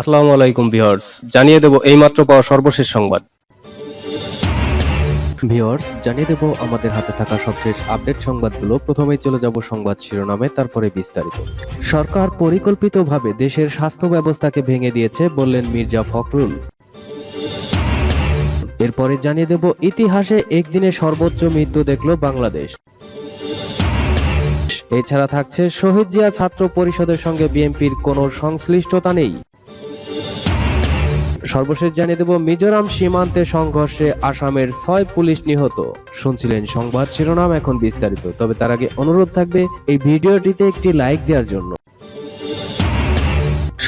আসসালামু আলাইকুম ভিউয়ার্স, জানিয়ে দেব এইমাত্র পাওয়া সর্বশেষ সংবাদ। ভিউয়ার্স, জানিয়ে দেব আমাদের হাতে থাকা সবশেষ আপডেট সংবাদগুলো। প্রথমেই চলে যাব সংবাদ শিরোনামে, তারপরে বিস্তারিত। সরকার পরিকল্পিতভাবে দেশের স্বাস্থ্য ব্যবস্থাকে ভেঙে দিয়েছে বললেন মির্জা ফখরুল। এরপরে জানিয়ে দেব ইতিহাসে একদিনে সর্বোচ্চ মৃত্যু দেখল বাংলাদেশ। এছাড়া থাকছে শহীদ জিয়া ছাত্র পরিষদের সঙ্গে বিএনপির কোনো সংশ্লিষ্টতা নেই। সর্বশেষ জানিয়ে দেব, মিজোরাম সীমান্তে সংঘর্ষে আসামের ছয় পুলিশ নিহত। শুনছিলেন সংবাদ শিরোনাম, এখন বিস্তারিত। তবে তার আগে অনুরোধ থাকবে এই ভিডিওটিতে একটি লাইক দেওয়ার জন্য।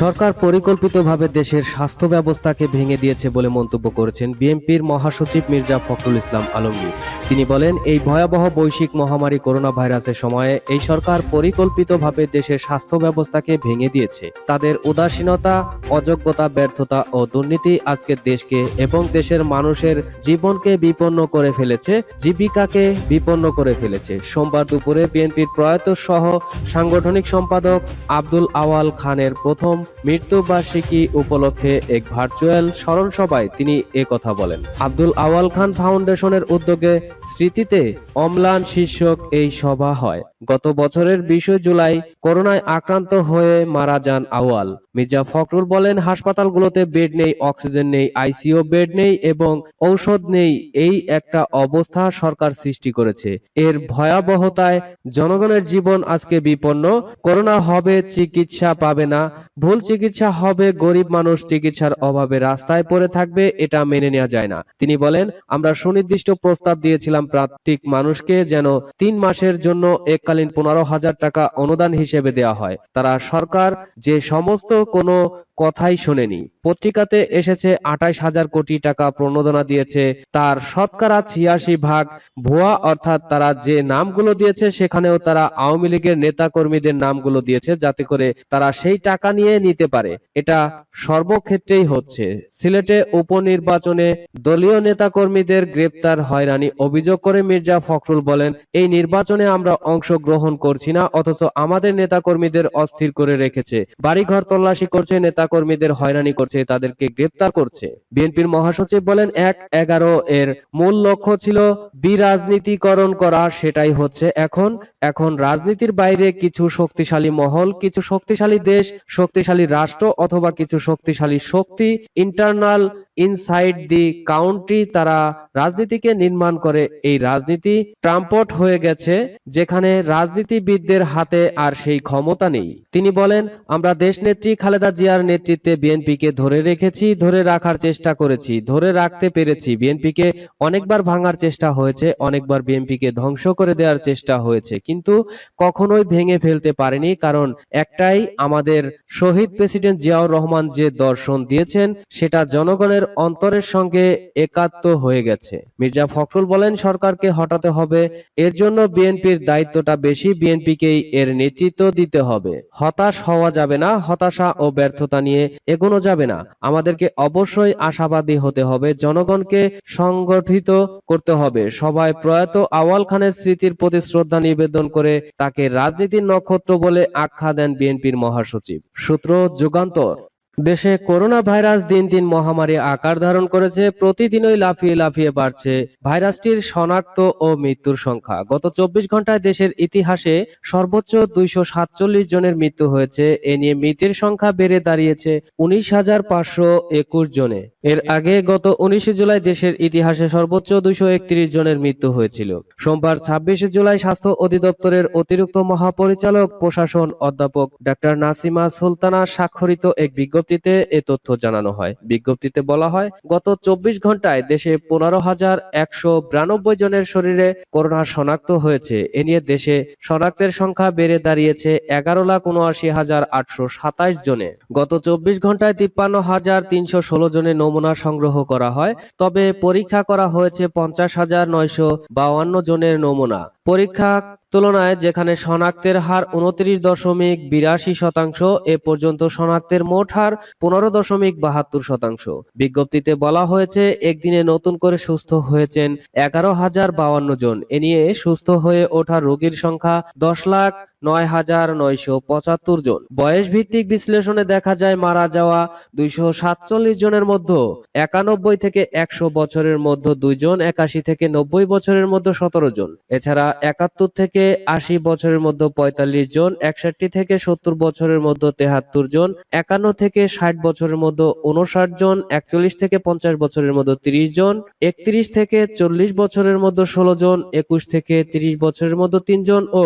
সরকার পরিকল্পিতভাবে দেশের স্বাস্থ্য ব্যবস্থাকে ভেঙে দিয়েছে বলে মন্তব্য করেছেন বিএনপির মহাসচিব মির্জা ফখরুল ইসলাম আলমগীর। তিনি বলেন, এই ভয়াবহ বৈশ্বিক মহামারী করোনা ভাইরাসের সময়ে এই সরকার পরিকল্পিতভাবে দেশের স্বাস্থ্য ব্যবস্থাকে ভেঙে দিয়েছে। তাদের উদাসীনতা, অযোগ্যতা, ব্যর্থতা ও দুর্নীতি আজকে দেশকে এবং দেশের মানুষের জীবনকে বিপন্ন করে ফেলেছে, জীবিকাকে বিপন্ন করে ফেলেছে। সোমবার দুপুরে বিএনপির প্রয়াত সহ সাংগঠনিক সম্পাদক আব্দুল আওয়াল খানের প্রথম মৃত্যুবার্ষিকী উপলক্ষে এক ভার্চুয়াল স্মরণ সভায় তিনি কথা বলেন। আব্দুল আওয়াল খান ফাউন্ডেশনের উদ্যোগে স্মৃতিতে অম্লান শীর্ষক এই সভা হয়। গত বছরের বিশে জুলাই করোনায় আক্রান্ত হয়ে মারা যান আওয়াল মির্জা ফখরুল বলেন, হাসপাতালগুলোতে বেড নেই, অক্সিজেন নেই, আইসিইউ বেড নেই এবং ঔষধ নেই। এই একটা অবস্থা সরকার সৃষ্টি করেছে। এর ভয়াবহতায় জনগণের জীবন আজকে বিপন্ন। করোনা হবে, চিকিৎসা পাবে না। ভুল চিকিৎসা হবে, গরিব মানুষ চিকিৎসার অভাবে রাস্তায় পড়ে থাকবে, এটা মেনে নেওয়া যায় না। তিনি বলেন, আমরা সুনির্দিষ্ট প্রস্তাব দিয়েছিলাম প্রান্তিক মানুষকে যেন তিন মাসের জন্য এককালীন পনেরো হাজার টাকা অনুদান হিসেবে দেয়া হয়। তারা সরকার যে সমস্ত কোনো কথাই শোনেনি। পত্রিকাতে এসেছে আঠাইশ হাজার কোটি টাকা প্রণোদনা দিয়েছে। তার শতকরা ছিয়াশি ভাগ ভুয়া, অর্থাৎ তারা যে নামগুলো দিয়েছে সেখানেও তারা আওয়ামী লীগের নেতা কর্মীদের নামগুলো দিয়েছে যাতে করে তারা সেই টাকা নিয়ে নিতে পারে। এটা সর্বক্ষেত্রেই হচ্ছে। সিলেটে উপনির্বাচনে দলীয় নেতা কর্মীদের গ্রেপ্তার হয়রানি অভিযোগ করে মির্জা ফখরুল বলেন, এই নির্বাচনে আমরা অংশগ্রহণ করছি না, অথচ আমাদের নেতা কর্মীদের অস্থির করে রেখেছে। বাড়িঘর তল্লাশি করছে নেতা কর্মীদের হয়রানি করছে, তাদেরকে গ্রেপ্তার করছে। বিএনপির মহাসচিব বলেন, এক এগারো এর মূল লক্ষ্য ছিল বিরাজনীতিকরণ করা, সেটাই হচ্ছে এখন। এখন রাজনীতির বাইরে কিছু শক্তিশালী মহল, কিছু শক্তিশালী দেশ, শক্তিশালী রাষ্ট্র অথবা কিছু শক্তিশালী শক্তি ইন্টারনাল ইনসাইড দি কাউন্ট্রি তারা রাজনীতিকে নির্মাণ করে। এই রাজনীতি ট্রাম্পট হয়ে গেছে, যেখানে রাজনীতিবিদদের হাতে আর সেই ক্ষমতা নেই। তিনি বলেন, আমরা দেশনেত্রী খালেদা জিয়ার নেতৃত্বে বিএনপিকে ধরে রেখেছি, ধরে রাখার চেষ্টা করেছি, ধরে রাখতে পেরেছি। বিএনপিকে অনেকবার ভাঙার চেষ্টা হয়েছে, অনেকবার বিএনপিকে ধ্বংস করে দেওয়ার চেষ্টা হয়েছে। কিন্তু কখনোই ভেঙে ফেলতে পারেনি, কারণ একটাই আমাদের শহীদ প্রেসিডেন্ট জিয়াউর রহমান যে দর্শন দিয়েছেন, সেটা জনগণের অন্তরের সঙ্গে একাত্ম হয়ে গেছে। মির্জা ফখরুল বলেন, সরকারকে হটাতে হবে। এর জন্য বিএনপির দায়িত্বটা বেশি, বিএনপিকেই এর নেতৃত্ব দিতে হবে। হতাশ হওয়া যাবে না, হতাশা ও ব্যর্থতা নিয়ে এগোনো যাবে না। আমাদেরকে অবশ্যই আশাবাদী হতে হবে, জনগণকে সংগঠিত করতে হবে। সবাই প্রয়াত আওয়াল খানের স্মৃতির প্রতি শ্রদ্ধা নিবেদন করে তাকে রাজনীতির নক্ষত্র বলে আখ্যা দেন বিএনপির মহাসচিব। সূত্র যুগান্তর। দেশে করোনা ভাইরাস দিন দিন মহামারী আকার ধারণ করেছে, প্রতিদিনই লাফিয়ে লাফিয়ে বাড়ছে ভাইরাসটির শনাক্ত ও মৃত্যুর সংখ্যা। গত চব্বিশ ঘন্টায় দেশের ইতিহাসে সর্বোচ্চ দুইশো সাতচল্লিশ জনের মৃত্যু হয়েছে। এ নিয়ে মৃতের সংখ্যা বেড়ে দাঁড়িয়েছে উনিশ হাজার পাঁচশো একুশ জনে। এর আগে গত উনিশে জুলাই দেশের ইতিহাসে সর্বোচ্চ দুইশো একত্রিশ জনের মৃত্যু হয়েছিল। সোমবার ছাব্বিশে জুলাই স্বাস্থ্য অধিদপ্তরের অতিরিক্ত মহাপরিচালক, প্রশাসন অধ্যাপক ডাক্তার নাসিমা সুলতানা স্বাক্ষরিত এক বিজ্ঞপ্তিতে এ তথ্য জানানো হয়। বিজ্ঞপ্তিতে বলা হয়, গত চব্বিশ ঘন্টায় দেশে পনেরো হাজার একশো বিরানব্বই জনের শরীরে করোনা শনাক্ত হয়েছে। এ নিয়ে দেশে শনাক্তের সংখ্যা বেড়ে দাঁড়িয়েছে এগারো লাখ উনআশি হাজার আটশো সাতাইশ জনে। গত চব্বিশ ঘন্টায় তিপ্পান্ন হাজার তিনশো ষোলো জনের নমুনা সংগ্রহ করা হয়, তবে পরীক্ষা করা হয়েছে পঞ্চাশ হাজার নয়শো বাউান্ন জনের নমুনা। পরীক্ষা তুলনায় যেখানে শনাক্তের হার উনত্রিশ দশমিক বিরাশি শতাংশ, এ পর্যন্ত শনাক্তের মোট হার পনেরো দশমিক বাহাত্তর শতাংশ। বিজ্ঞপ্তিতে বলা হয়েছে, একদিনে নতুন করে সুস্থ হয়েছেন এগারো হাজার বাউান্ন জন। এ নিয়ে সুস্থ হয়ে ওঠা রোগীর সংখ্যা দশ লাখ নয় হাজার নয়শো পঁচাত্তর জন। বয়স ভিত্তিক বিশ্লেষণে দেখা যায় মারা যাওয়া দুইশো সাতচল্লিশ জনের মধ্যে একানব্বই থেকে একশো বছরের মধ্যে দুইজন একাশি থেকে নব্বই বছরের মধ্যে সতেরো জন। এছাড়া একাত্তর থেকে আশি বছরের মধ্যে পঁয়তাল্লিশ জন, একষট্টি থেকে সত্তর বছরের মধ্যে তেহাত্তর জন, একান্ন থেকে ষাট বছরের মধ্যে উনষাট জন, একচল্লিশ থেকে পঞ্চাশ বছরের মধ্যে তিরিশ জন, একত্রিশ থেকে চল্লিশ বছরের মধ্যে ষোলো জন, একুশ থেকে তিরিশ বছরের মধ্যে তিনজন ও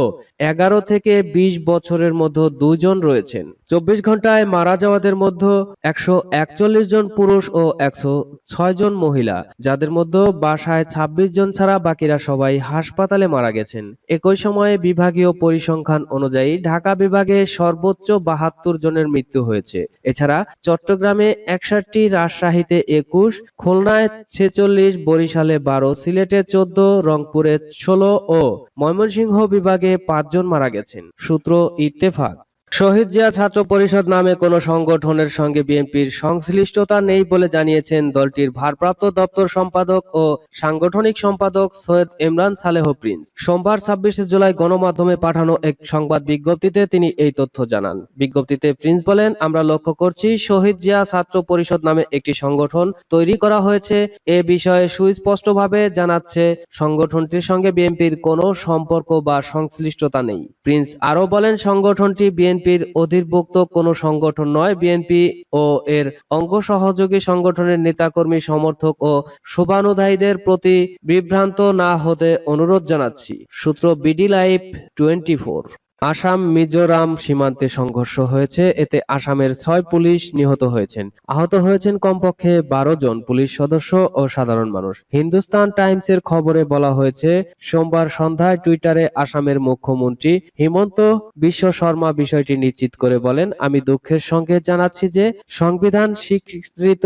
এগারো থেকে বিশ বছরের মধ্যে দুজন রয়েছেন। চব্বিশ ঘন্টায় মারা যাওয়াদের মধ্যে একশো একচল্লিশ জন পুরুষ ও একশো ছয় জন মহিলা, যাদের মধ্যে বাসায় ছাব্বিশ জন ছাড়া বাকিরা সবাই হাসপাতালে মারা গেছেন। একই সময়ে বিভাগীয় পরিসংখ্যান অনুযায়ী ঢাকা বিভাগে সর্বোচ্চ বাহাত্তর জনের মৃত্যু হয়েছে। এছাড়া চট্টগ্রামে একষট্টি, রাজশাহীতে একুশ, খুলনায় ছেচল্লিশ, বরিশালে বারো, সিলেটে চোদ্দ, রংপুরে ষোলো ও ময়মনসিংহ বিভাগে পাঁচজন মারা গেছেন। সূত্র ইত্তেফাক। শহীদ জিয়া ছাত্র পরিষদ নামে কোনো সংগঠনের সঙ্গে বিএনপির সংশ্লিষ্টতা নেই বলে জানিয়েছেন দলটির ভারপ্রাপ্ত দপ্তর সম্পাদক ও সাংগঠনিক সম্পাদক সৈয়দ ইমরান সালেহ প্রিন্স। সোমবার ছাব্বিশে জুলাই গণমাধ্যমে পাঠানো এক সংবাদ বিজ্ঞপ্তিতে তিনি এই তথ্য জানান। বিজ্ঞপ্তিতে প্রিন্স বলেন, আমরা লক্ষ্য করছি শহীদ জিয়া ছাত্র পরিষদ নামে একটি সংগঠন তৈরি করা হয়েছে। এ বিষয়ে সুস্পষ্টভাবে জানাচ্ছে, সংগঠনটির সঙ্গে বিএনপির কোনো সম্পর্ক বা সংশ্লিষ্টতা নেই। প্রিন্স আরও বলেন, সংগঠনটি বিএনপির অধিভুক্ত কোনো সংগঠন নয়। বিএনপি ও এর অঙ্গ সহযোগী সংগঠনের নেতাকর্মী, সমর্থক ও শুভানুধায়ীদের প্রতি বিভ্রান্ত না হতে অনুরোধ জানাচ্ছি। সূত্র BD live twenty Assam, Mizoram সীমান্তে সংঘর্ষ হয়েছে। এতে আসামের ছয় পুলিশ নিহত হয়েছেন। আহত হয়েছেন কমপক্ষে বারো জন পুলিশ সদস্য ও সাধারণ মানুষ। হিন্দুস্তান টাইমসের খবরে বলা হয়েছে, সোমবার সন্ধ্যায় টুইটারে আসামের মুখ্যমন্ত্রী হিমন্ত বিশ্ব শর্মা বিষয়টি নিশ্চিত করে বলেন, আমি দুঃখের সঙ্গে জানাচ্ছি যে সংবিধান স্বীকৃত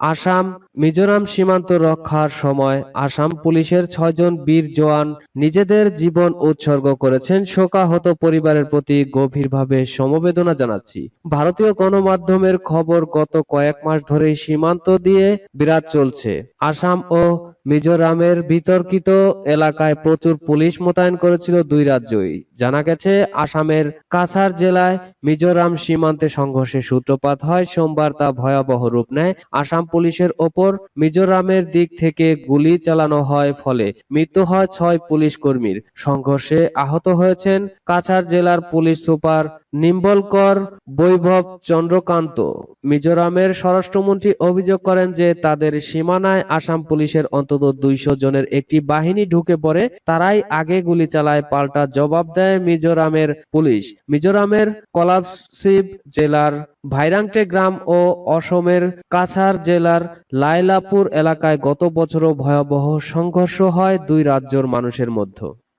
আসাম, মিজোরাম সীমান্ত রক্ষার সময় আসাম পুলিশের ছয়জন বীর জওয়ান নিজেদের জীবন উৎসর্গ করেছেন। শোকাহত পরিবারের প্রতি গভীরভাবে সমবেদনা জানাচ্ছি। ভারতীয় গণমাধ্যমের খবর গত কয়েক মাস ধরেই সীমান্ত দিয়ে বিরাট চলছে। আসাম ও মিজোরামের বিতর্কিত এলাকায় প্রচুর পুলিশ মোতায়েন করেছিল দুই রাজ্যই। জানা গেছে, আসামের কাছাড় জেলায় মিজোরাম সীমান্তে সংঘর্ষের সূত্রপাত হয়। সোমবার তা ভয়াবহ রূপ নেয়। আসাম পুলিশের ওপর মিজোরামের দিক থেকে গুলি চালানো হয় ফলে মৃত্যু হয় ছয় পুলিশ কর্মীর। সংঘর্ষে আহত হয়েছেন কাছাড় জেলার পুলিশ সুপার নিম্বলকর বৈভব চন্দ্রকান্ত। মিজোরামের স্বরাষ্ট্রমন্ত্রী অভিযোগ করেন যে তাদের সীমানায় আসাম পুলিশের অন্তত দুইশো জনের একটি বাহিনী ঢুকে পড়ে, তারাই আগে গুলি চালায়, পাল্টা জবাব দেয় মিজোরামের পুলিশ। মিজোরামের কলাপসিব জেলার ভাইরাংটে গ্রাম ও অসমের কাছার জেলার লাইলাপুর এলাকায় গত বছরও ভয়াবহ সংঘর্ষ হয় দুই রাজ্যের মানুষের মধ্যে।